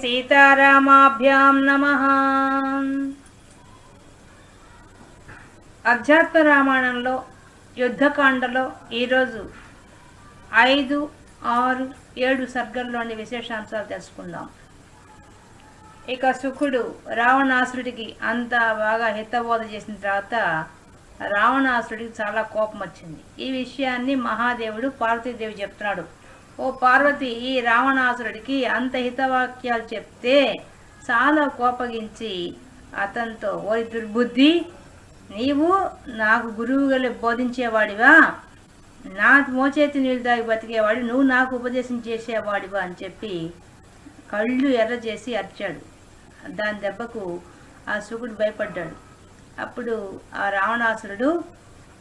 సీతారామాభ్యాం నమ. అధ్యాత్మ రామాయణంలో యుద్ధకాండలో ఈరోజు ఐదు ఆరు ఏడు సర్గంలోని విశేషాంశాలు తెలుసుకుందాం. ఇక సుఖుడు రావణాసురుడికి అంత బాగా హితబోధ చేసిన తర్వాత రావణాసురుడికి చాలా కోపం వచ్చింది ఈ విషయాన్ని మహాదేవుడు పార్వతీదేవి చెప్తున్నాడు. ఓ పార్వతి ఈ రావణాసురుడికి అంత హితవాక్యాలు చెప్తే చాలా కోపగించి అతనితో ఓ దుర్బుద్ధి నీవు నాకు గురువుగా బోధించేవాడివా? నా మోచేతి నీళ్ళు దాగి బతికేవాడు నువ్వు నాకు ఉపదేశం చేసేవాడివా? అని చెప్పి కళ్ళు ఎర్ర చేసి అరిచాడు. దాని దెబ్బకు ఆ శుకుడు భయపడ్డాడు. అప్పుడు ఆ రావణాసురుడు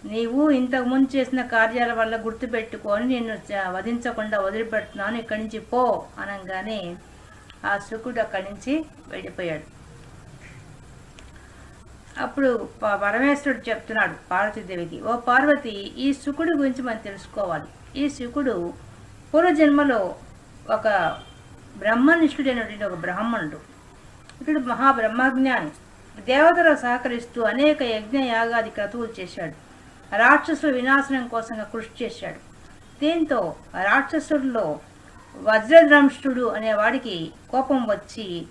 నీవు ఇంతకు ముందు చేసిన కార్యాల వల్ల గుర్తుపెట్టుకొని నిన్ను వధించకుండా వదిలిపెడుతున్నాను. ఇక్కడి నుంచి పో అనగానే ఆ శుకుడు అక్కడి నుంచి వెళ్ళిపోయాడు. అప్పుడు ప- పరమేశ్వరుడు చెప్తున్నాడు పార్వతీదేవికి ఓ పార్వతి ఈ శుకుడు గురించి మనం తెలుసుకోవాలి. ఈ శుకుడు పూర్వజన్మలో ఒక బ్రహ్మనిష్ఠుడైనటువంటి ఒక బ్రాహ్మణుడు. ఇతడు మహాబ్రహ్మజ్ఞాని. దేవతలు సహకరిస్తూ అనేక యజ్ఞ యాగాది క్రతువులు చేశాడు. రాక్షసుల వినాశనం కోసంగా కృషి చేశాడు. దీంతో రాక్షసుల్లో వజ్రద్రంష్టుడు అనేవాడికి కోపం వచ్చి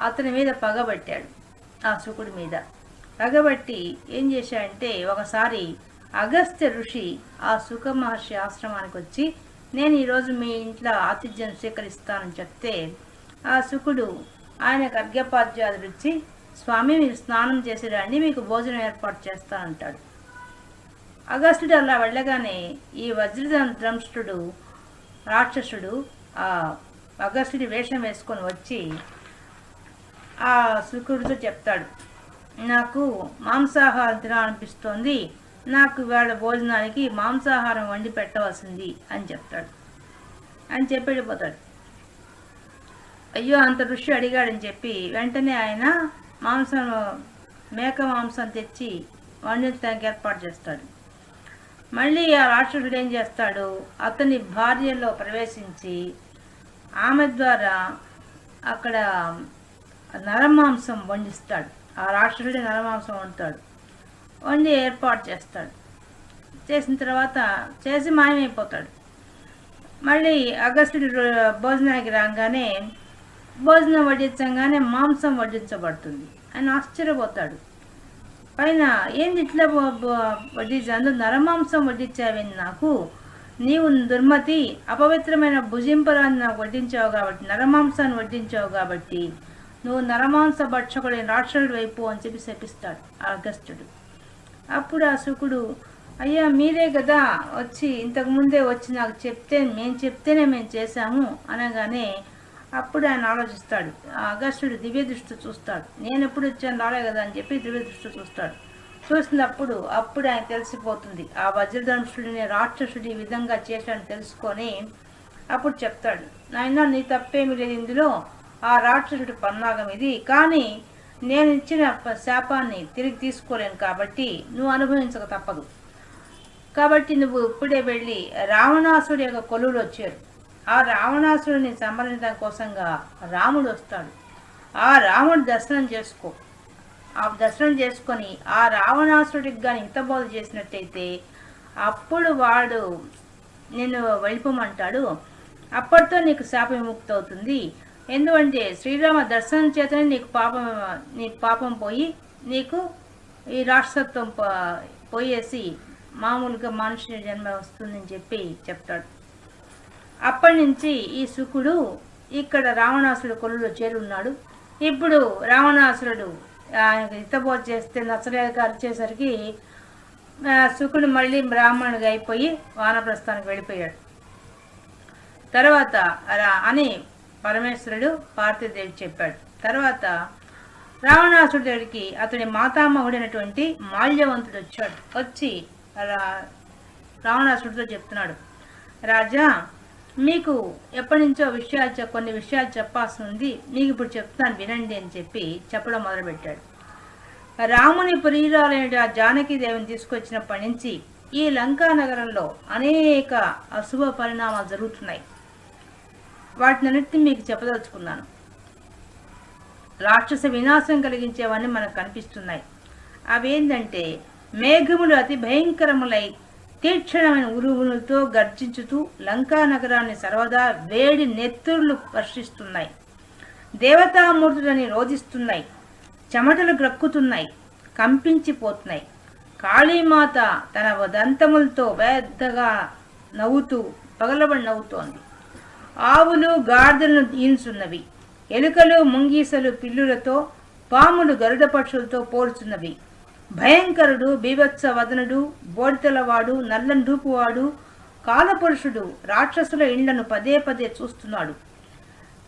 అతని మీద పగబట్టాడు ఆ శుకుడి మీద. పగబట్టి ఏం చేశాడంటే ఒకసారి అగస్త్య ఋషి ఆ సుఖ మహర్షి ఆశ్రమానికి వచ్చి నేను ఈరోజు మీ ఇంట్లో ఆతిథ్యం స్వీకరిస్తానని చెప్తే ఆ శుకుడు ఆయనకు అర్ఘ్యపాద్యాదులు ఇచ్చి స్వామి మీరు స్నానం చేసి రండి మీకు భోజనం ఏర్పాటు చేస్తానంటాడు. అగస్టుడు అలా వెళ్ళగానే ఈ వజ్రద్రంష్టుడు రాక్షసుడు ఆ అగస్టుడి వేషం వేసుకొని వచ్చి ఆ శుకుడితో చెప్తాడు నాకు మాంసాహారం తినాలనిపిస్తోంది. నాకు ఇవాళ భోజనానికి మాంసాహారం వండి పెట్టవలసింది అని చెప్తాడు. అని చెప్పి వెళ్ళిపోతాడు. అయ్యో అంత ఋషి అడిగాడని చెప్పి వెంటనే ఆయన మాంసం మేక మాంసం తెచ్చి వండించడానికి ఏర్పాటు చేస్తాడు. మళ్ళీ ఆ రాక్షసుడు ఏం చేస్తాడు? అతని భార్యలో ప్రవేశించి ఆమె ద్వారా అక్కడ నరమాంసం వండిస్తాడు. ఆ రాక్షసుడి నరమాంసం వండుతాడు. వండి ఏర్పాటు చేస్తాడు. చేసిన తర్వాత చేసి మాయమైపోతాడు. మళ్ళీ అగస్టుడి భోజనానికి రాగానే భోజనం వడ్డించగానే మాంసం వడ్డించబడుతుంది. ఆయన ఆశ్చర్యపోతాడు. పైన ఏంది ఇట్లా వడ్డించి అందులో నరమాంసం వడ్డించావని నాకు? నీవు దుర్మతి అపవిత్రమైన భుజింపరాన్ని నాకు వడ్డించావు కాబట్టి నరమాంసాన్ని వడ్డించావు కాబట్టి నువ్వు నరమాంస భక్షకుడైన రాక్షసుడు వైపు అని చెప్పి శపిస్తాడు ఆ అగస్త్యుడు అప్పుడు ఆ శుకుడు అయ్యా మీరే కదా వచ్చి ఇంతకుముందే వచ్చి నాకు చెప్తే మేము చెప్తేనే మేము చేశాము అనగానే అప్పుడు ఆయన ఆలోచిస్తాడు. ఆ అగస్త్యుడు దివ్య దృష్టి చూస్తాడు. నేను ఎప్పుడు వచ్చాను రాలే కదా అని చెప్పి దివ్య దృష్టి చూస్తాడు. చూసినప్పుడు అప్పుడు ఆయన తెలిసిపోతుంది. ఆ వజ్రధనుషుడిని రాక్షసుడు ఈ విధంగా చేశాడని తెలుసుకొని అప్పుడు చెప్తాడు. నాయన నీ తప్పేమి లేదు. ఇందులో ఆ రాక్షసుడి పన్నాగం ఇది. కానీ నేను ఇచ్చిన శాపాన్ని తిరిగి తీసుకోలేను కాబట్టి నువ్వు అనుభవించక తప్పదు. కాబట్టి నువ్వు ఇప్పుడే వెళ్ళి రావణాసుడి యొక్క కొలువులు వచ్చారు ఆ రావణాసుడిని సంహరించడం కోసంగా రాముడు వస్తాడు. ఆ రాముడు దర్శనం చేసుకో. ఆ దర్శనం చేసుకొని ఆ రావణాసురుడికి కానీ హితబోధ చేసినట్టయితే అప్పుడు వాడు నేను వెళ్ళిపోమంటాడు. అప్పటితో నీకు శాప విముక్తి అవుతుంది ఎందుకంటే శ్రీరామ దర్శనం చేతనే నీకు పాపం నీకు పాపం పోయి నీకు ఈ రాష్ట్రత్వం పోయేసి మామూలుగా మనుషుని జన్మ వస్తుందని చెప్పి చెప్తాడు. అప్పటి నుంచి ఈ శుకుడు ఇక్కడ రావణాసుడు కొలులో చేరున్నాడు. ఇప్పుడు రావణాసురుడు ఆయనకు హితబోధ చేస్తే నచ్చలేక అరిచేసరికి శుకుడు మళ్ళీ బ్రాహ్మణుడిగా అయిపోయి వానప్రస్థానికి వెళ్ళిపోయాడు. తర్వాత అని పరమేశ్వరుడు పార్థిదేవి చెప్పాడు. తర్వాత రావణాసుడి దగ్గరికి అతడి మాతామహుడైనటువంటి మాల్యవంతుడు వచ్చాడు. వచ్చి రావణాసుడితో చెప్తున్నాడు. రాజా మీకు ఎప్పటి నుంచో విషయాలు కొన్ని విషయాలు చెప్పాల్సి ఉంది. మీకు ఇప్పుడు చెప్తాను వినండి అని చెప్పి చెప్పడం మొదలుపెట్టాడు. రాముని ప్రియురాలైన ఆ జానకీదేవిని తీసుకొచ్చినప్పటి నుంచి ఈ లంకా నగరంలో అనేక అశుభ పరిణామాలు జరుగుతున్నాయి. వాటినన్నిటిని మీకు చెప్పదలుచుకున్నాను. రాక్షస వినాశం కలిగించేవన్నీ మనకు కనిపిస్తున్నాయి. అవేంటంటే మేఘములు అతి భయంకరములై తీక్షణమైన ఉరువులతో గర్జించుతూ లంకా నగరాన్ని సర్వదా వేడి నెత్తుర్లు వర్షిస్తున్నాయి దేవతామూర్తులని రోధిస్తున్నాయి. చెమటలు గ్రక్కుతున్నాయి. కంపించిపోతున్నాయి. కాళీమాత తన దంతములతో పెద్దగా నవ్వుతూ పగలబడి నవ్వుతోంది. ఆవులు గాడిదలను ఈనుచున్నవి ఎలుకలు ముంగీసలు పిల్లులతో పాములు గరుడ పక్షులతో పోల్చున్నవి. భయంకరుడు బీభత్స వదనుడు బోడితలవాడు నల్లని రూపువాడు కాలపురుషుడు రాక్షసుల ఇండ్లను పదే పదే చూస్తున్నాడు.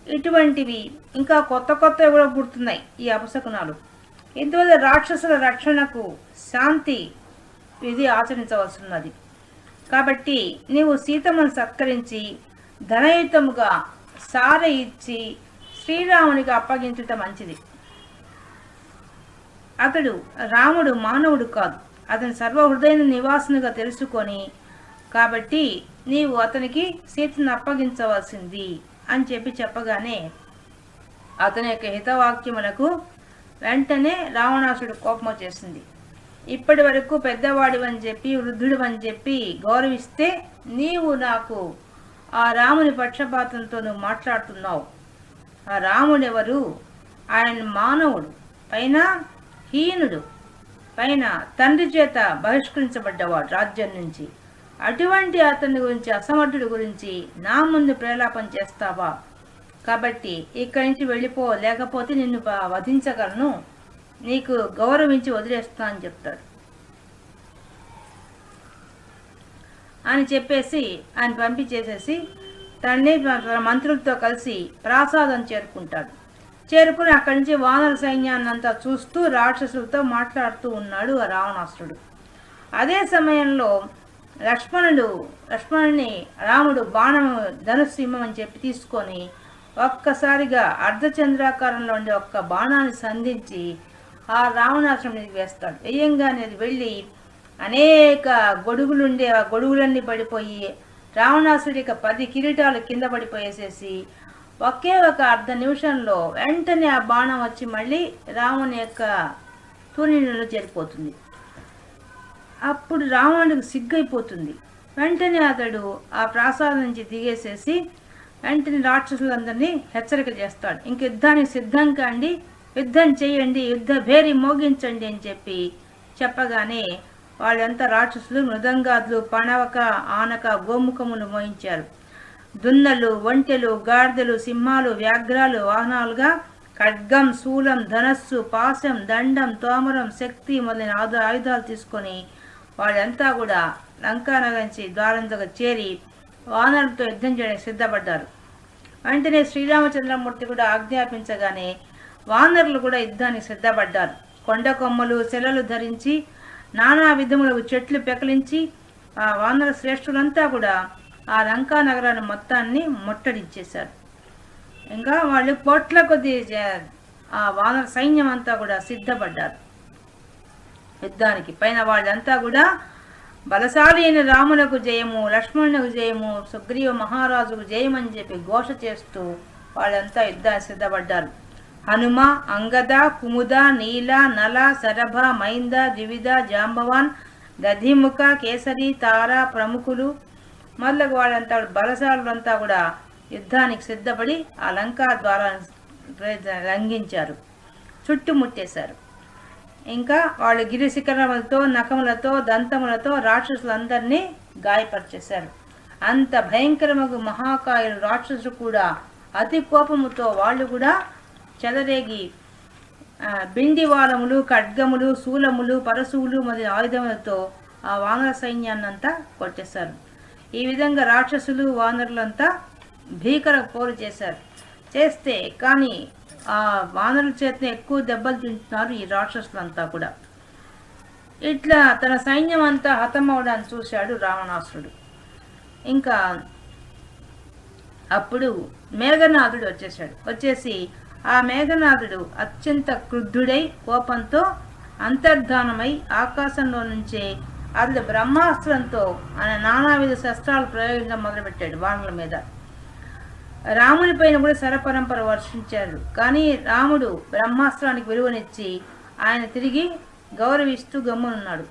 ఇటువంటివి ఇంకా కొత్త కొత్తవి కూడా పుడుతున్నాయి ఈ అపశకునాలు. ఇందువల్ల రాక్షసుల రక్షణకు శాంతి ఇది ఆచరించవలసి ఉన్నది కాబట్టి నీవు సీతమ్మను సత్కరించి ధనయుతముగా సార ఇచ్చి శ్రీరామునికి అప్పగించటం మంచిది. అతడు రాముడు మానవుడు కాదు. అతని సర్వహృదయ నివాసునిగా తెలుసుకొని కాబట్టి నీవు అతనికి సీతను అప్పగించవలసింది అని చెప్పి చెప్పగానే అతని యొక్క హితవాక్యములకు వెంటనే రావణాసుడు కోపం వచ్చేసింది. ఇప్పటి వరకు పెద్దవాడివని చెప్పి వృద్ధుడు అని చెప్పి గౌరవిస్తే నీవు నాకు ఆ రాముని పక్షపాతంతో నువ్వు మాట్లాడుతున్నావు. ఆ రాముడెవరు? ఆయన మానవుడు. పైన హీనుడు. పైన తండ్రి చేత బహిష్కరించబడ్డవాడు రాజ్యం నుంచి. అటువంటి అతని గురించి అసమర్థుడి గురించి నా ముందు ప్రేలాపం చేస్తావా? కాబట్టి ఇక్కడి నుంచి వెళ్ళిపో లేకపోతే నిన్ను వధించగలను. నీకు గౌరవించి వదిలేస్తా అని చెప్తాడు. అని చెప్పేసి ఆయన పంపించేసేసి తన్ని తన మంత్రులతో కలిసి ప్రాసాదం చేరుకుంటాడు. చేరుకుని అక్కడి నుంచి వానర సైన్యాన్ని అంతా చూస్తూ రాక్షసులతో మాట్లాడుతూ ఉన్నాడు ఆ రావణాసురుడు. అదే సమయంలో లక్ష్మణుడు లక్ష్మణుని రాముడు బాణం ధనుస్సు అని చెప్పి తీసుకొని ఒక్కసారిగా అర్ధచంద్రాకారంలో ఉండే ఒక్క బాణాన్ని సంధించి ఆ రావణాసురుడి మీదకి వేస్తాడు. వేయంగానే అది వెళ్ళి అనేక గొడుగులుండే ఆ గొడుగులన్నీ పడిపోయి రావణాసుడి యొక్క పది కిరీటాలు కింద పడిపోయేసేసి ఒకే ఒక అర్ధ నిమిషంలో వెంటనే ఆ బాణం వచ్చి మళ్ళీ రాముని యొక్క తూనీలో చేరిపోతుంది. అప్పుడు రావణుడికి సిగ్గైపోతుంది. వెంటనే అతడు ఆ ప్రాసాదం నుంచి దిగేసేసి వెంటనే రాక్షసులందరినీ హెచ్చరిక చేస్తాడు. ఇంక యుద్ధానికి సిద్ధం కాండి యుద్ధం చేయండి యుద్ధ భేరి మోగించండి అని చెప్పి చెప్పగానే వాళ్ళంతా రాక్షసులు మృదంగాదులు పణవక ఆనక గోముఖములు మోయించారు. దున్నలు ఒంటెలు గాడిదలు సింహాలు వ్యాఘ్రాలు వాహనాలుగా ఖడ్గం శూలం ధనస్సు పాశం దండం తోమరం శక్తి మొదలైన ఆయుధ ఆయుధాలు తీసుకొని వాళ్ళంతా కూడా లంకానగంచి ద్వారంతో చేరి వానరులతో యుద్ధం చేయడానికి సిద్ధపడ్డారు. వెంటనే శ్రీరామచంద్రమూర్తి కూడా ఆజ్ఞాపించగానే వానరులు కూడా యుద్ధానికి సిద్ధపడ్డారు. కొండ కొమ్మలు శిలలు ధరించి నానా విధములకు చెట్లు పెకలించి ఆ వానర శ్రేష్ఠులంతా కూడా ఆ లంకా నగరాన్ని మొత్తాన్ని ముట్టడించేశారు. ఇంకా వాళ్ళు కోట్ల కొద్ది ఆ వానర సైన్యం అంతా కూడా సిద్ధపడ్డారు. యుద్ధానికి పైన వాళ్ళంతా కూడా బలశాలి అయిన రాములకు జయము లక్ష్మణులకు జయము సుగ్రీవ మహారాజుకు జయమని చెప్పి ఘోష చేస్తూ వాళ్ళంతా యుద్ధానికి సిద్ధపడ్డారు. హనుమ అంగద కుముద నీల నల శరభ మైంద ద్వివిధ జాంబవాన్ దధిముఖ కేసరి తార ప్రముఖులు మొదలగు వాళ్ళంతా బలశాలులంతా కూడా యుద్ధానికి సిద్ధపడి ఆ లంకా ద్వారాన్ని లంఘించారు చుట్టుముట్టేశారు ఇంకా వాళ్ళు గిరిశిఖరములతో నఖములతో దంతములతో రాక్షసులందరినీ గాయపరిచేశారు. అంత భయంకరమగు మహాకాయులు రాక్షసులు కూడా అతి కోపముతో వాళ్ళు కూడా చెలరేగి ఆ, బిండివారములు ఖడ్గములు శూలములు పరశువులు మొదలైన ఆయుధములతో ఆ వానర సైన్యాన్నంతా కొట్టేశారు. ఈ విధంగా రాక్షసులు వానరులంతా భీకర పోరు చేశారు. చేస్తే కానీ ఆ వానరుల చేతనే ఎక్కువ దెబ్బలు తింటున్నారు ఈ రాక్షసులంతా కూడా. ఇట్లా తన సైన్యం అంతా హతమవడాన్ని చూశాడు రావణాసురుడు. ఇంకా అప్పుడు మేఘనాథుడు వచ్చేసాడు వచ్చేసి ఆ మేఘనాథుడు అత్యంత క్రుద్ధుడై కోపంతో అంతర్ధానమై ఆకాశంలో నుంచే అతడు బ్రహ్మాస్త్రంతో ఆయన నానావిధ శస్త్రాలు ప్రయోగించడం మొదలుపెట్టాడు వానల మీద. రాముని పైన కూడా శరపరంపర వర్షించారు. కానీ రాముడు బ్రహ్మాస్త్రానికి విలువనిచ్చి ఆయన తిరిగి గౌరవిస్తూ గమ్మునున్నాడు.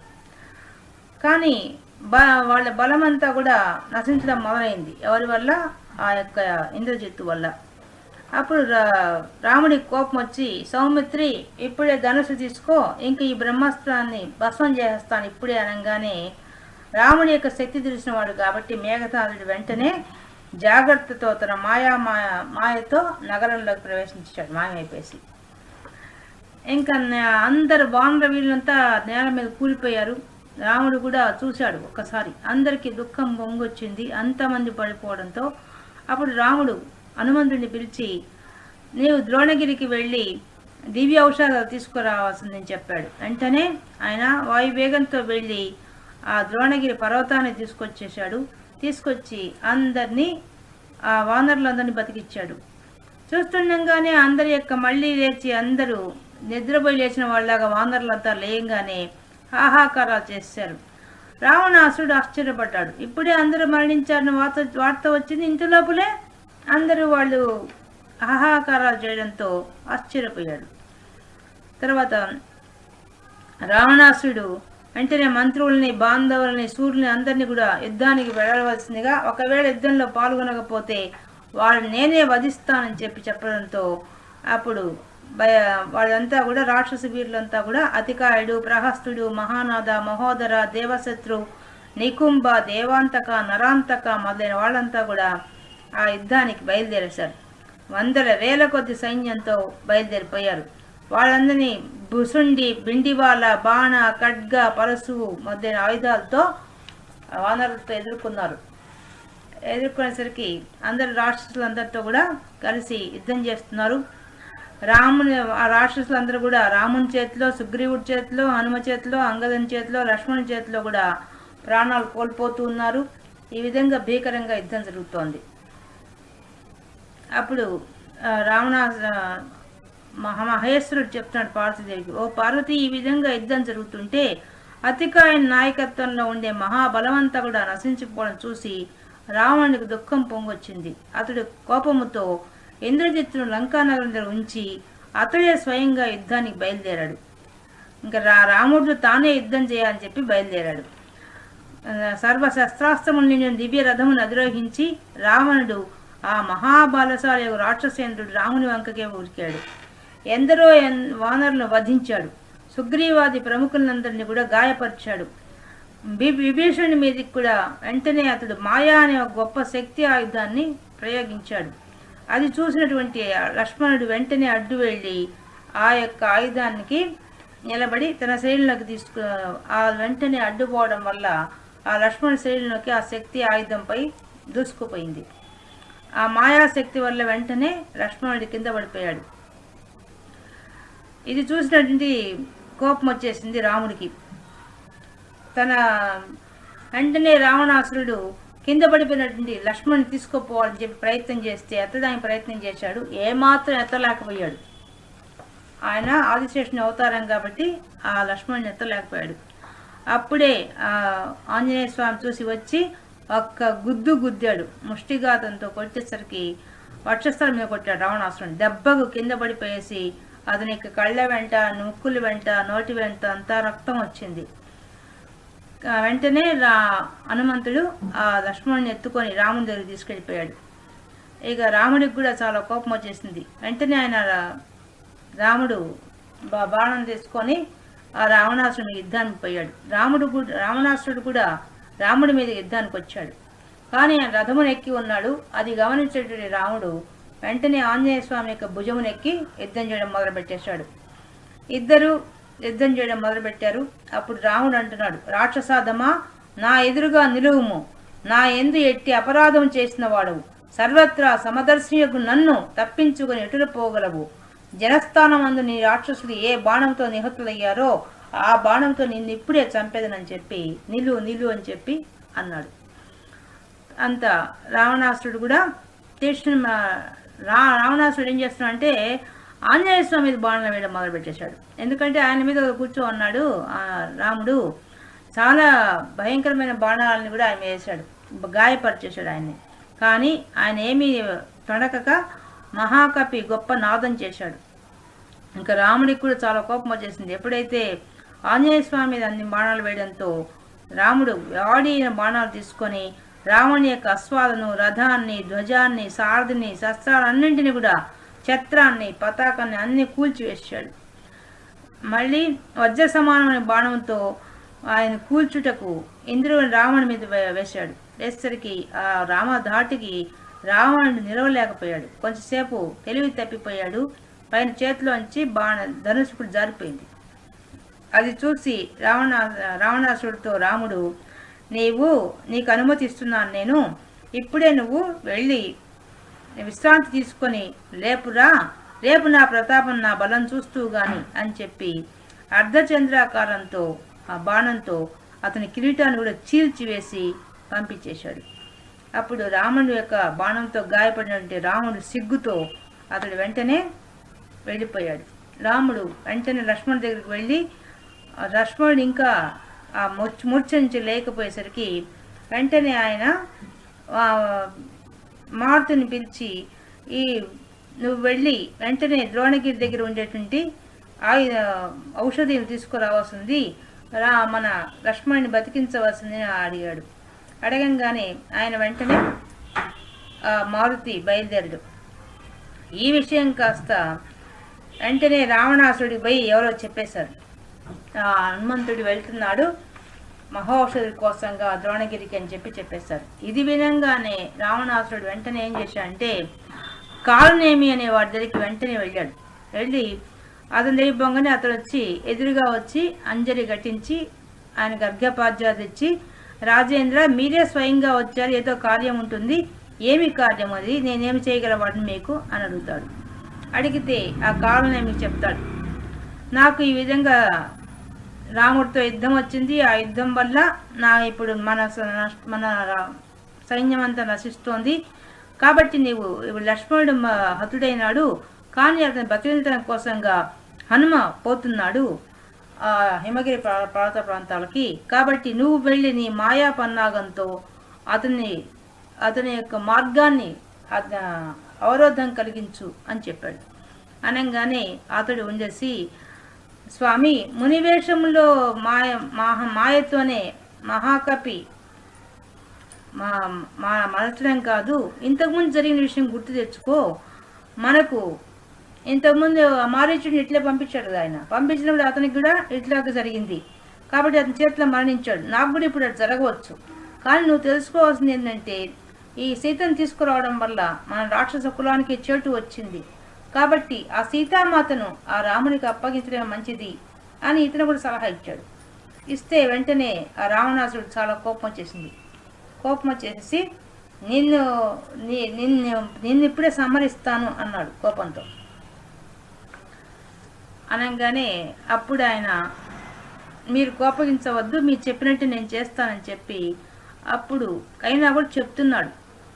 కానీ బ వాళ్ళ బలమంతా కూడా నశించడం మొదలైంది. ఎవరి వల్ల? ఆ యొక్క ఇంద్రజిత్తు వల్ల. అప్పుడు రా- రాముడికి కోపం వచ్చి సౌమిత్రి ఇప్పుడే ధనుసు తీసుకో ఇంక ఈ బ్రహ్మాస్త్రాన్ని భస్మం చేస్తాను ఇప్పుడే అనగానే రాముడి యొక్క శక్తి తెలిసిన వాడు కాబట్టి మేఘతాళుడు వెంటనే జాగ్రత్తతో తన మాయా మాయ మాయతో నగరంలోకి ప్రవేశించాడు మాయమైపోయేసి. ఇంకా అందరు వానర వీళ్ళంతా నేల మీద కూలిపోయారు. రాముడు కూడా చూశాడు ఒక్కసారి. అందరికీ దుఃఖం పొంగొచ్చింది అంతమంది పడిపోవడంతో అప్పుడు రాముడు హనుమంతుడిని పిలిచి నీవు ద్రోణగిరికి వెళ్ళి దివ్య ఔషధాలు తీసుకురావాల్సిందని చెప్పాడు. వెంటనే ఆయన వాయువేగంతో వెళ్ళి ఆ ద్రోణగిరి పర్వతాన్ని తీసుకొచ్చేశాడు. తీసుకొచ్చి అందరినీ ఆ వానరులందరినీ బతికిచ్చాడు. చూస్తుండగానే అందరి యొక్క మళ్ళీ లేచి అందరూ నిద్రపోయి లేచిన వాళ్ళలాగా వానరులంతా లేయంగానే హాహాకారాలు చేశారు. రావణాసుడు ఆశ్చర్యపడ్డాడు. ఇప్పుడే అందరూ మరణించారని వార్త వార్త వచ్చింది ఇంటి లోపలే అందరూ వాళ్ళు హాహాకారాలు చేయడంతో ఆశ్చర్యపోయాడు తర్వాత రావణాసుడు వెంటనే మంత్రుల్ని బాంధవుల్ని సూర్యుని అందరినీ కూడా యుద్ధానికి వెళ్ళవలసిందిగా ఒకవేళ యుద్ధంలో పాల్గొనకపోతే వాళ్ళు నేనే వధిస్తానని చెప్పి చెప్పడంతో అప్పుడు భయ వాళ్ళంతా కూడా రాక్షస వీరులంతా కూడా అతికాయుడు ప్రహస్తుడు మహానాథ మహోదర దేవశత్రు నికుంభ దేవాంతక నరాంతక మొదలైన వాళ్ళంతా కూడా ఆ యుద్ధానికి బయలుదేరేశారు వందల వేల కొద్ది సైన్యంతో బయలుదేరిపోయారు. వాళ్ళందరినీ బుసుండి బిండివాల బాణ ఖడ్గ పరసు మొదలైన ఆయుధాలతో వానరులతో ఎదుర్కొన్నారు. ఎదుర్కొనేసరికి అందరు రాక్షసులందరితో కూడా కలిసి యుద్ధం చేస్తున్నారు. రాముని ఆ రాక్షసులందరూ కూడా రాముని చేతిలో సుగ్రీవుడి చేతిలో హనుమ చేతిలో అంగదని చేతిలో లక్ష్మణుని చేతిలో కూడా ప్రాణాలు కోల్పోతూ ఉన్నారు. ఈ విధంగా భీకరంగా యుద్ధం జరుగుతోంది. అప్పుడు రావణా రావణ మహా మహేశ్వరుడు చెప్తున్నాడు పార్వతీదేవికి ఓ పార్వతి ఈ విధంగా యుద్ధం జరుగుతుంటే అతికాయన నాయకత్వంలో ఉండే మహాబలవంతా కూడా నశించిపోవడం చూసి రావణుడికి దుఃఖం పొంగొచ్చింది. అతడు కోపముతో ఇంద్రజిత్తును లంకానగరం దగ్గర ఉంచి అతడే స్వయంగా యుద్ధానికి బయలుదేరాడు. ఇంకా రా రాముడు తానే యుద్ధం చేయాలని చెప్పి బయలుదేరాడు. సర్వ శస్త్రాస్త్రములు నిండిన దివ్య రథమును అధిరోహించి రావణుడు ఆ మహాబలశాలి రాక్షసేంద్రుడు రాముని వంకకే ఉరికాడు ఎందరో ఎన్ వానరులను వధించాడు. సుగ్రీవాది ప్రముఖులందరినీ కూడా గాయపరిచాడు. బి విభీషణుడి మీదకి కూడా వెంటనే అతడు మాయా అనే ఒక గొప్ప శక్తి ఆయుధాన్ని ప్రయోగించాడు. అది చూసినటువంటి లక్ష్మణుడు వెంటనే అడ్డు వెళ్ళి ఆ యొక్క ఆయుధానికి నిలబడి తన శైలిలోకి తీసుకు ఆ వెంటనే అడ్డుపోవడం వల్ల ఆ లక్ష్మణ శైలిలోకి ఆ శక్తి ఆయుధంపై దూసుకుపోయింది. ఆ మాయాశక్తి వల్ల వెంటనే లక్ష్మణుడి కింద పడిపోయాడు. ఇది చూసినటువంటి కోపం వచ్చేసింది రాముడికి. తన వెంటనే రావణాసురుడు కింద పడిపోయినటువంటి లక్ష్మణ్ని తీసుకుపోవాలని చెప్పి ప్రయత్నం చేస్తే ఎత్తడానికి ప్రయత్నం చేశాడు. ఏమాత్రం ఎత్తలేకపోయాడు. ఆయన ఆదిశేషుని అవతారం కాబట్టి ఆ లక్ష్మణ్ని ఎత్తలేకపోయాడు. అప్పుడే ఆ ఆంజనేయ స్వామి చూసి వచ్చి ఒక్క గుద్దు గుద్దాడు. ముష్టిఘాతంతో కొట్టేసరికి వక్షస్థలం మీద కొట్టాడు రావణాసురుడు దెబ్బకు కింద పడిపోయేసి అతనికి కళ్ళ వెంట ముక్కులు వెంట నోటి వెంట అంతా రక్తం వచ్చింది. వెంటనే రా హనుమంతుడు ఆ లక్ష్మణుని ఎత్తుకొని రాముని దగ్గరికి తీసుకెళ్ళిపోయాడు. ఇక రాముడికి కూడా చాలా కోపం వచ్చేసింది. వెంటనే ఆయన రాముడు బా- బాణం తీసుకొని ఆ రావణాసురుని యుద్ధానికి పోయాడు. రాముడు కూడా రావణాసురుడు కూడా రాముడి మీద యుద్ధానికి వచ్చాడు. కానీ ఆయన రథమును ఎక్కి ఉన్నాడు. అది గమనించేటువంటి రాముడు వెంటనే ఆంజనేయ స్వామి యొక్క భుజమును ఎక్కి యుద్ధం చేయడం మొదలుపెట్టేశాడు. ఇద్దరు యుద్ధం చేయడం మొదలుపెట్టారు. అప్పుడు రాముడు అంటున్నాడు రాక్షసాధమా నా ఎదురుగా నిలువుము. నా ఎందు ఎట్టి అపరాధం చేసిన వాడవు సర్వత్రా సమదర్శియకు నన్ను తప్పించుకుని ఎటులు పోగలవు? జనస్థానం అందు నీ రాక్షసులు ఏ బాణంతో నిహతులయ్యారో ఆ బాణంతో నిన్ను ఇప్పుడే చంపేదనని చెప్పి నిలు నిలు అని చెప్పి అన్నాడు. అంత రావణాసురుడు కూడా తీక్షణ రా రావణాసురుడు ఏం చేస్తున్నాడు అంటే ఆంజనేయ స్వామి మీద బాణాలు వేయడం మొదలు పెట్టేశాడు ఎందుకంటే ఆయన మీద కూర్చో ఉన్నాడు ఆ రాముడు. చాలా భయంకరమైన బాణాలని కూడా ఆయన వేశాడు. గాయపరిచేశాడు ఆయన్ని. కానీ ఆయన ఏమీ తొడకక మహాకపి గొప్ప నాదం చేశాడు. ఇంకా రాముడికి కూడా చాలా కోపం వచ్చేసింది. ఎప్పుడైతే ఆంజనేయ స్వామి మీద అన్ని బాణాలు వేయడంతో రాముడు వాడిన బాణాలు తీసుకొని రావణి యొక్క అశ్వాలను రథాన్ని ధ్వజాన్ని సారథిని శస్త్రాలన్నింటినీ కూడా ఛత్రాన్ని పతాకాన్ని అన్ని కూల్చివేశాడు. మళ్ళీ వజ్ర సమానమైన బాణంతో ఆయన కూల్చుటకు ఇంద్రుని రావణుని మీద వే- వేశాడు. వేసరికి ఆ రామ ధాటికి రావణుడు నిలవలేకపోయాడు. కొంచెంసేపు తెలివి తప్పిపోయాడు. పైన చేతిలోంచి బాణ ధనుషుకుడు జారిపోయింది. అది చూసి రావణ రావణాసుడితో రాముడు నీవు నీకు అనుమతిస్తున్నాను నేను. ఇప్పుడే నువ్వు వెళ్ళి విశ్రాంతి తీసుకొని రేపురా రేపు నా ప్రతాపం నా బలం చూస్తూ గాని అని చెప్పి అర్ధచంద్రాకారంతో ఆ బాణంతో అతని కిరీటాన్ని కూడా చీల్చివేసి పంపించేశాడు. అప్పుడు రాముడు యొక్క బాణంతో గాయపడినటువంటి రాముడు సిగ్గుతో అతడు వెంటనే వెళ్ళిపోయాడు. రాముడు వెంటనే లక్ష్మణ్ దగ్గరికి వెళ్ళి లక్ష్మణుడు ఇంకా ఆ మూర్ఛ నుంచి లేకపోయేసరికి వెంటనే ఆయన మారుతిని పిలిచి ఈ నువ్వు వెళ్ళి వెంటనే ద్రోణగిరి దగ్గర ఉండేటువంటి ఆయుధ ఔషధిని తీసుకురావాల్సింది. రా మన లక్ష్మణ్ని బతికించవలసింది అని అడిగాడు. అడగంగానే ఆయన వెంటనే ఆ మారుతి బయలుదేరడు. ఈ విషయం కాస్త వెంటనే రావణాసుడికి పోయి ఎవరో చెప్పేశారు. హనుమంతుడు వెళ్తున్నాడు. మహోషధి కోసంగా ద్రోణగిరికి అని చెప్పి చెప్పేశారు. ఇది వినంగానే రావణాసురుడు వెంటనే ఏం చేశాడంటే కాలనేమి అనే వాడి దగ్గరికి వెంటనే వెళ్ళాడు. వెళ్ళి అతని దగ్గర పొంగని అతడు వచ్చి ఎదురుగా వచ్చి అంజలి ఘటించి ఆయన గర్గపాద్యాలు తెచ్చి రాజేంద్ర మీరే స్వయంగా వచ్చారు ఏదో కార్యం ఉంటుంది ఏమి కార్యం అది నేనేమి చేయగలవాడిని మీకు? అని అడుగుతాడు. అడిగితే ఆ కాలనేమి చెప్తాడు. నాకు ఈ విధంగా రాముడితో యుద్ధం వచ్చింది. ఆ యుద్ధం వల్ల నా ఇప్పుడు మన స- నష్- మన సైన్యం అంతా నశిస్తోంది. కాబట్టి నీవు ఇప్పుడు లక్ష్మణుడు హతుడైనాడు. కానీ అతని బతికించడం కోసంగా హనుమ పోతున్నాడు ఆ హిమగిరి పర్వత ప్రాంతాలకి. కాబట్టి నువ్వు వెళ్ళి నీ మాయా పన్నాగంతో అతన్ని అతని యొక్క మార్గాన్ని అవరోధం కలిగించు అని చెప్పాడు. అనగానే అతడు ఉండేసి స్వామి మునివేషంలో మాయ మహా మాయతోనే మహాకపి. మా మా మరచడం కాదు ఇంతకుముందు జరిగిన విషయం గుర్తు తెచ్చుకో. మనకు ఇంతకుముందు మారీచుడిని ఇట్లే పంపించాడు కదా ఆయన? పంపించినప్పుడు అతనికి కూడా ఇట్లాగా జరిగింది. కాబట్టి అతని చేతిలో మరణించాడు. నాకు కూడా ఇప్పుడు అది జరగవచ్చు. కానీ నువ్వు తెలుసుకోవాల్సింది ఏంటంటే ఈ సీతను తీసుకురావడం వల్ల మన రాక్షస కులానికి చేటు వచ్చింది. కాబట్టి ఆ సీతామాతను ఆ రామునికి అప్పగించడం మంచిది అని ఇతను కూడా సలహా ఇచ్చాడు. ఇస్తే వెంటనే ఆ రావణాసుడు చాలా కోపం వచ్చేసింది. కోపం వచ్చేసి నిన్ను నీ నిన్ను నిన్ను ఇప్పుడే సంహరిస్తాను అన్నాడు కోపంతో. అనగానే అప్పుడు ఆయన మీరు కోపగించవద్దు మీరు చెప్పినట్టు నేను చేస్తానని చెప్పి అప్పుడు అయినా కూడా చెప్తున్నాడు.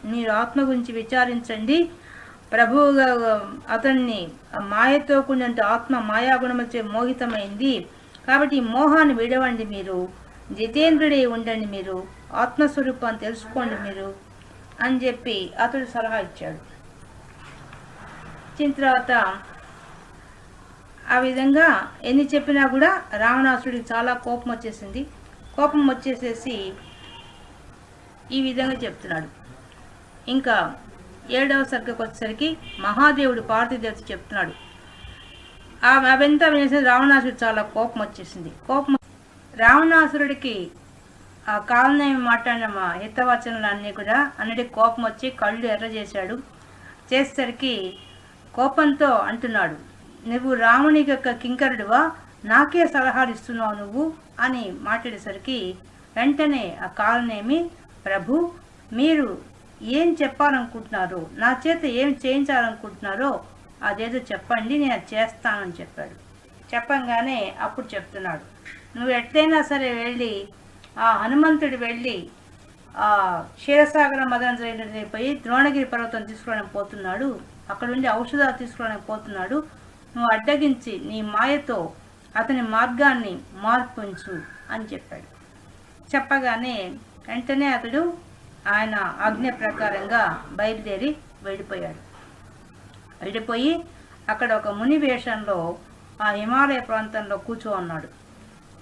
మీరు ఆత్మ గురించి విచారించండి ప్రభువుగా అతన్ని మాయతో కూడిన ఆత్మ మాయాగుణములచే మోహితమైంది. కాబట్టి మోహాన్ని విడవండి మీరు. జితేంద్రుడే ఉండండి మీరు. ఆత్మస్వరూపాన్ని తెలుసుకోండి మీరు అని చెప్పి అతడు సలహా ఇచ్చాడు. ఇచ్చిన తర్వాత ఆ విధంగా ఎన్ని చెప్పినా కూడా రావణాసుడికి చాలా కోపం వచ్చేసింది. కోపం వచ్చేసేసి ఈ విధంగా చెప్తున్నాడు. ఇంకా ఏడవ సర్గకు వచ్చేసరికి మహాదేవుడు పార్థిదేవత చెప్తున్నాడు. ఆ అవంతా వినేసి రావణాసుడు చాలా కోపం వచ్చేసింది. కోపం రావణాసురుడికి ఆ కాలనేమి మాట్లాడిన మా హితవచనలన్నీ కూడా అన్నిటి కోపం వచ్చి కళ్ళు ఎర్ర చేశాడు చేసేసరికి కోపంతో అంటున్నాడు నువ్వు రాముని యొక్క కింకరుడువా? నాకే సలహాలు ఇస్తున్నావు నువ్వు? అని మాట్లాడేసరికి వెంటనే ఆ కాలనేమి ప్రభు మీరు ఏం చెప్పాలనుకుంటున్నారో నా చేత ఏం చేయించాలనుకుంటున్నారో అదేదో చెప్పండి నేను అది చేస్తానని చెప్పాడు. చెప్పంగానే అప్పుడు చెప్తున్నాడు. నువ్వు ఎట్లయినా సరే వెళ్ళి ఆ హనుమంతుడు వెళ్ళి ఆ క్షీరసాగర మదన పోయి ద్రోణగిరి పర్వతం తీసుకోవడానికి పోతున్నాడు అక్కడ ఉండి ఔషధాలు తీసుకోవడానికి పోతున్నాడు నువ్వు అడ్డగించి నీ మాయతో అతని మార్గాన్ని మార్పుంచు అని చెప్పాడు. చెప్పగానే వెంటనే అతడు ఆయన ఆజ్ఞ ప్రకారంగా బయలుదేరి వెళ్ళిపోయాడు. వెళ్ళిపోయి అక్కడ ఒక ముని వేషంలో ఆ హిమాలయ ప్రాంతంలో కూర్చో ఉన్నాడు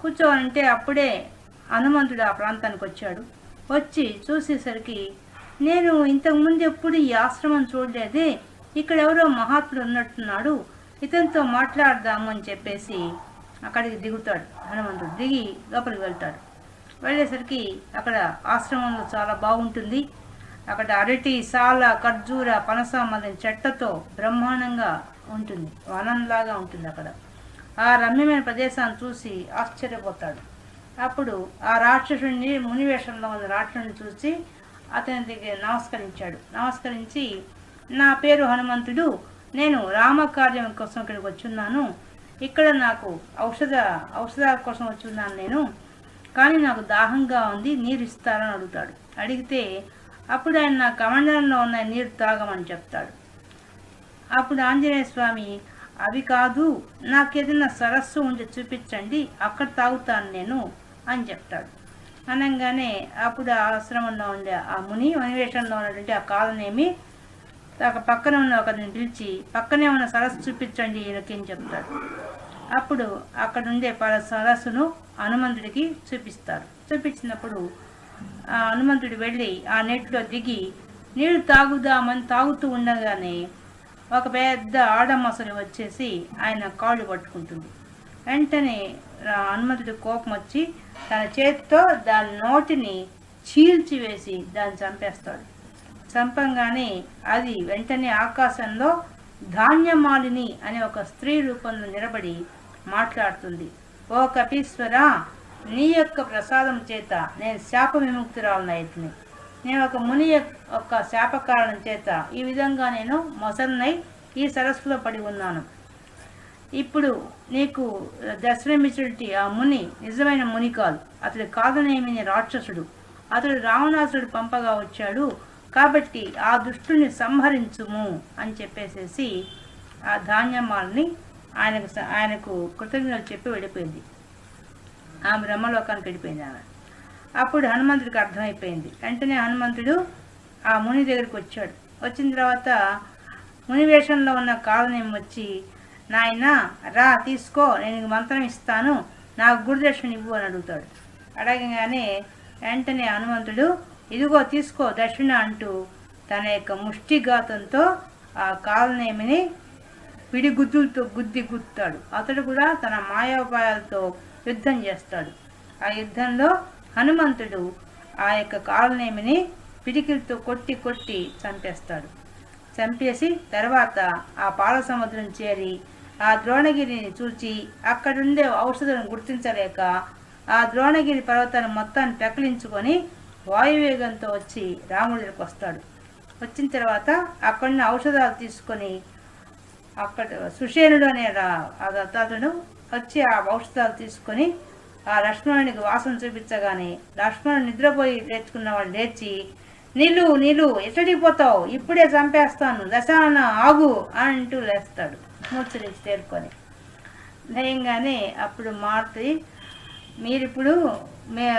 కూర్చోనంటే అప్పుడే హనుమంతుడు ఆ ప్రాంతానికి వచ్చాడు. వచ్చి చూసేసరికి నేను ఇంతకుముందు ఎప్పుడు ఈ ఆశ్రమం చూడలేదే ఇక్కడ ఎవరో మహాత్ముడు ఉన్నట్టున్నాడు ఇతనితో మాట్లాడదాము అని చెప్పేసి అక్కడికి దిగుతాడు హనుమంతుడు. దిగి లోపలికి వెళ్తాడు. వెళ్ళేసరికి అక్కడ ఆశ్రమంలో చాలా బాగుంటుంది. అక్కడ అరటి సాల ఖర్జూర పనస మొదలైన చెట్లతో బ్రహ్మాండంగా ఉంటుంది. వనంలాగా ఉంటుంది అక్కడ. ఆ రమ్యమైన ప్రదేశాన్ని చూసి ఆశ్చర్యపోతాడు. అప్పుడు ఆ రాక్షసుని మునివేషంలో ఉన్న రాక్షసుని చూసి అతని దగ్గర నమస్కరించాడు. నమస్కరించి నా పేరు హనుమంతుడు. నేను రామకార్యం కోసం ఇక్కడికి వచ్చున్నాను. ఇక్కడ నాకు ఔషధ ఔషధాల కోసం వచ్చున్నాను నేను. కానీ నాకు దాహంగా ఉంది నీరు ఇస్తారని అడుగుతాడు. అడిగితే అప్పుడు ఆయన నా కమండలంలో ఉన్న నీరు తాగమని చెప్తాడు. అప్పుడు ఆంజనేయ స్వామి అవి కాదు నాకేదైనా సరస్సు ఉంచి చూపించండి అక్కడ తాగుతాను నేను అని చెప్తాడు. అనగానే అప్పుడు ఆ ఆశ్రమంలో ఉండే ఆ ముని అన్వేషణలో ఉన్నటువంటి ఆ కాలనేమి అక్కడ పక్కన ఉన్న ఒకరిని పిలిచి పక్కనే ఉన్న సరస్సు చూపించండి ఈయనకేం చెప్తాడు. అప్పుడు అక్కడ ఉండే పర సరస్సును హనుమంతుడికి చూపిస్తారు. చూపించినప్పుడు ఆ హనుమంతుడు వెళ్ళి ఆ నెట్లో దిగి నీళ్ళు తాగుదామని తాగుతూ ఉండగానే ఒక పెద్ద ఆడమసలు వచ్చేసి ఆయన కాళ్ళు పట్టుకుంటుంది. వెంటనే హనుమంతుడి కోపం వచ్చి తన చేతితో దాని నోటిని చీల్చివేసి దాన్ని చంపేస్తాడు. చంపంగానే అది వెంటనే ఆకాశంలో ధాన్యమాలిని అనే ఒక స్త్రీ రూపంలో నిలబడి మాట్లాడుతుంది. ఓ కపీశ్వర నీ యొక్క ప్రసాదం చేత నేను శాప విముక్తురాలనైతిని నేను ఒక ముని యొక్క శాప కారణం చేత ఈ విధంగా నేను మొసన్నై ఈ సరస్సులో పడి ఉన్నాను. ఇప్పుడు నీకు దర్శనమిచ్చినటువంటి ఆ ముని నిజమైన ముని కాదు అతడు కాదనేమిని రాక్షసుడు. అతడు రావణాసుడు పంపగా వచ్చాడు. కాబట్టి ఆ దుష్టుని సంహరించుము అని చెప్పేసేసి ఆ ధాన్యమాలని ఆయనకు ఆయనకు కృతజ్ఞతలు చెప్పి వెళ్ళిపోయింది. ఆ బ్రహ్మలోకానికి వెళ్ళిపోయింది ఆమె. అప్పుడు హనుమంతుడికి అర్థమైపోయింది. వెంటనే హనుమంతుడు ఆ ముని దగ్గరికి వచ్చాడు. వచ్చిన తర్వాత ముని వేషంలో ఉన్న కాలనేమి వచ్చి నాయన రా తీసుకో నేను మంత్రం ఇస్తాను. నాకు గురుదర్శనం ఇవ్వు అని అడుగుతాడు. అడగగానే వెంటనే హనుమంతుడు ఇదిగో తీసుకో దక్షిణ అంటూ తన యొక్క ముష్టిఘాతంతో ఆ కాలనేమిని పిడి గుద్దులతో గుద్ది గుద్దుతాడు అతడు కూడా తన మాయోపాయాలతో యుద్ధం చేస్తాడు. ఆ యుద్ధంలో హనుమంతుడు ఆ యొక్క కాలనేమిని పిడికిలతో కొట్టి కొట్టి చంపేస్తాడు. చంపేసి తర్వాత ఆ పాల సముద్రం చేరి ఆ ద్రోణగిరిని చూచి అక్కడుండే ఔషధం గుర్తించలేక ఆ ద్రోణగిరి పర్వతాన్ని మొత్తాన్ని పెకలించుకొని వాయువేగంతో వచ్చి రాముడికి వస్తాడు. వచ్చిన తర్వాత అక్కడున్న ఔషధాలు తీసుకొని అక్కడ సుషేనుడు అనే రా- దత్తాతుడు వచ్చి ఆ ఔషధాలు తీసుకొని ఆ లక్ష్మణునికి వాసన చూపించగానే లక్ష్మణుడు నిద్రపోయి లేచుకున్న వాళ్ళు లేచి నిలు నిలు ఎట్టడిపోతావు పోతావు? ఇప్పుడే చంపేస్తాను. దశాన ఆగు అంటూ లేస్తాడు. మూర్చరించి తేరుకొని. లేయంగానే అప్పుడు మారుతి మీరిప్పుడు మే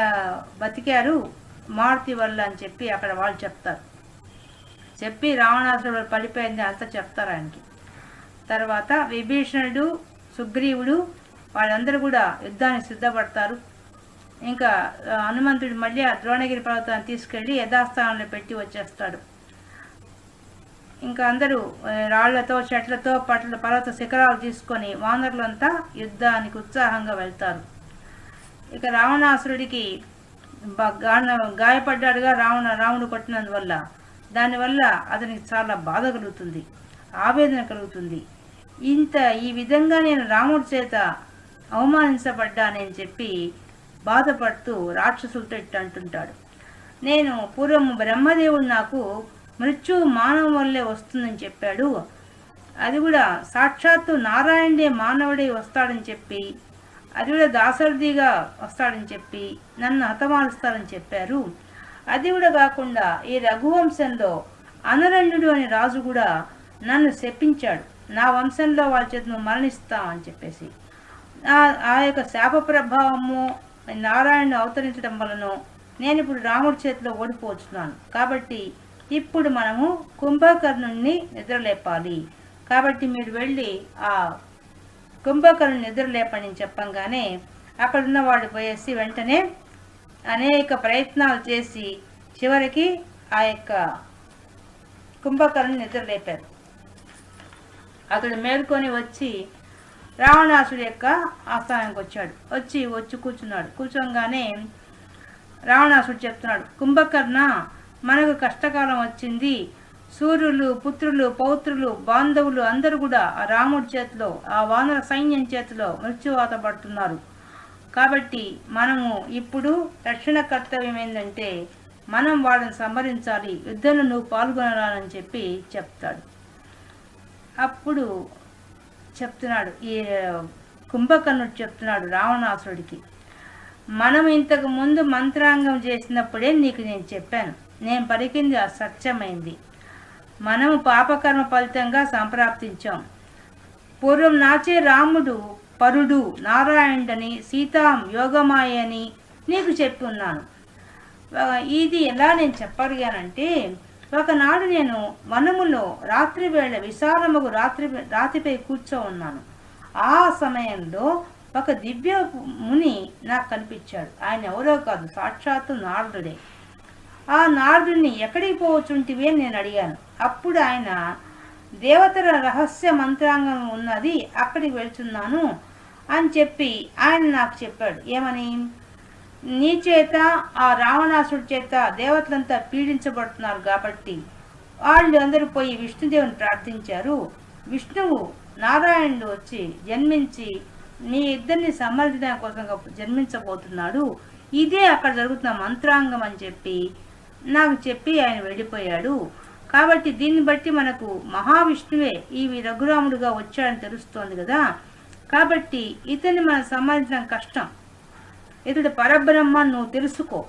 బతికారు. మారుతి వల్ల అని చెప్పి అక్కడ వాళ్ళు చెప్తారు. చెప్పి రావణాసురుడు పడిపోయింది అంతా చెప్తారు ఆయనకి. తర్వాత విభీషణుడు సుగ్రీవుడు వాళ్ళందరూ కూడా యుద్ధానికి సిద్ధపడతారు. ఇంకా హనుమంతుడు మళ్ళీ ఆ ద్రోణగిరి పర్వతాన్ని తీసుకెళ్ళి యథాస్థానంలో పెట్టి వచ్చేస్తాడు. ఇంకా అందరూ రాళ్ళతో చెట్లతో పట్ల పర్వత శిఖరాలు తీసుకొని వానరులంతా యుద్ధానికి ఉత్సాహంగా వెళ్తారు. ఇక రావణాసురుడికి గాయపడ్డాడుగా రావణ రాముడు కొట్టినందువల్ల దానివల్ల అతనికి చాలా బాధ కలుగుతుంది ఆవేదన కలుగుతుంది. ఇంత ఈ విధంగా నేను రాముడి చేత అవమానించబడ్డానని చెప్పి బాధపడుతూ రాక్షసులతో ఇట్టు అంటుంటాడు. నేను పూర్వం బ్రహ్మదేవుడు నాకు మృత్యు మానవ వల్లే వస్తుందని చెప్పాడు. అది కూడా సాక్షాత్తు నారాయణుడే మానవుడే వస్తాడని చెప్పి అది కూడా దాసరథిగా వస్తాడని చెప్పి నన్ను హతమారుస్తారని చెప్పారు. అది కూడా కాకుండా ఈ రఘువంశంలో అనరణ్యుడు అనే రాజు కూడా నన్ను శపించాడు. నా వంశంలో వాళ్ళ చేత నువ్వు మరణిస్తావని చెప్పేసి. ఆ- యొక్క శాప ప్రభావము నారాయణను అవతరించడం వలన నేను ఇప్పుడు రాముడి చేతిలో ఓడిపోతున్నాను కాబట్టి ఇప్పుడు మనము కుంభకర్ణుణ్ణి నిద్రలేపాలి. కాబట్టి మీరు వెళ్ళి ఆ కుంభకర్ణుని నిద్రలేపని చెప్పంగానే అక్కడున్న వాడు పోయేసి వెంటనే అనేక ప్రయత్నాలు చేసి చివరికి ఆ యొక్క కుంభకర్ణుని నిద్రలేపారు. అక్కడ మేల్కొని వచ్చి రావణాసుడి యొక్క ఆస్థానానికి వచ్చాడు. వచ్చి వచ్చి కూర్చున్నాడు. కూర్చోగానే రావణాసుడు చెప్తున్నాడు కుంభకర్ణ మనకు కష్టకాలం వచ్చింది. సూర్యులు పుత్రులు పౌత్రులు బాంధవులు అందరూ కూడా ఆ రాముడి చేతిలో ఆ వానర సైన్యం చేతిలో మృత్యువాత పడుతున్నారు. కాబట్టి మనము ఇప్పుడు రక్షణ కర్తవ్యం ఏంటంటే మనం వాళ్ళని సంహరించాలి. యుద్ధంలో నువ్వు పాల్గొనాలని చెప్పి చెప్తాడు. అప్పుడు చెప్తున్నాడు ఈ కుంభకర్ణుడు చెప్తున్నాడు రావణాసురుడికి మనం ఇంతకు ముందు మంత్రాంగం చేసినప్పుడే నీకు నేను చెప్పాను. నేను పలికింది అసత్యమైంది. మనము పాపకర్మ ఫలితంగా సంప్రాప్తించాం. పూర్వం నాచే రాముడు పరుడు నారాయణుడని సీతాం యోగమాయ అని నీకు చెప్పి ఉన్నాను ఇది ఎలా నేను చెప్పగలిగానంటే ఒకనాడు నేను వనములో రాత్రి వేళ విశాలముగు రాత్రి రాతిపై కూర్చో ఉన్నాను. ఆ సమయంలో ఒక దివ్య ముని నాకు కనిపించాడు. ఆయన ఎవరో కాదు సాక్షాత్తు నారదుడే. ఆ నారదుడిని ఎక్కడికి పోవచ్చుంటివి అని నేను అడిగాను. అప్పుడు ఆయన దేవతల రహస్య మంత్రాంగం ఉన్నది అక్కడికి వెళ్తున్నాను అని చెప్పి ఆయన నాకు చెప్పాడు. ఏమని? నీ చేత ఆ రావణాసుడి చేత దేవతలంతా పీడించబడుతున్నారు కాబట్టి వాళ్ళు అందరూ పోయి విష్ణుదేవుని ప్రార్థించారు. విష్ణువు నారాయణుడు వచ్చి జన్మించి నీ ఇద్దరిని సమర్థించడం కోసం జన్మించబోతున్నాడు. ఇదే అక్కడ జరుగుతున్న మంత్రాంగం అని చెప్పి నాకు చెప్పి ఆయన వెళ్ళిపోయాడు. కాబట్టి దీన్ని బట్టి మనకు మహావిష్ణువే ఈ రఘురాముడుగా వచ్చాడని తెలుస్తోంది కదా. కాబట్టి ఇతన్ని మనం సంబంధించడం కష్టం. ఇతడు పరబ్రహ్మ నువ్వు తెలుసుకో.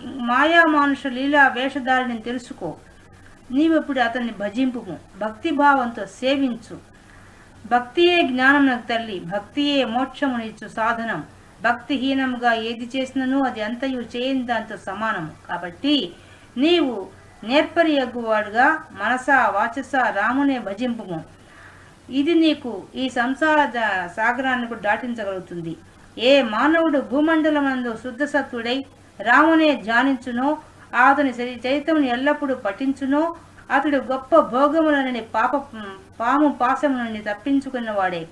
మాయా మానుష లీలా వేషధారిని తెలుసుకో. నీవెప్పుడు అతన్ని భజింపుము. భక్తిభావంతో సేవించు. భక్తియే జ్ఞానమునకు తల్లి. భక్తియే మోక్షమునిచ్చు సాధనం. భక్తిహీనముగా ఏది చేసినను అది అంతయు చేయని దాంతో సమానము. కాబట్టి నీవు నేర్పరి ఎగ్గువాడుగా మనసా వాచస రామునే భజింపుము. ఇది నీకు ఈ సంసార సాగరాన్ని కూడా దాటించగలుగుతుంది. ఏ మానవుడు భూమండలమందు శుద్ధసత్తుడై రామునే ధ్యానించునో అతని చరి- చరిత్రమును ఎల్లప్పుడూ పఠించునో అతడు గొప్ప భోగములనని పాప పాము పాశము నుండి తప్పించుకున్నవాడే.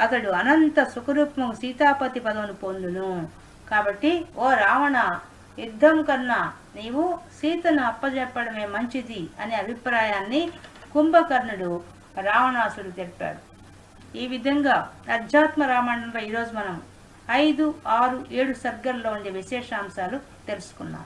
అతడు అనంత సుఖరూపము సీతాపతి పదవును పొందును. కాబట్టి ఓ రావణ యుద్ధం కన్నా నీవు సీతను అప్పజెప్పడమే మంచిది అనే అభిప్రాయాన్ని కుంభకర్ణుడు రావణాసుడు తెలిపాడు. ఈ విధంగా అధ్యాత్మ రామాయణంలో ఈరోజు మనం ఐదు ఆరు ఏడు సర్గల్లో ఉండే విశేషాంశాలు తెలుసుకున్నాం.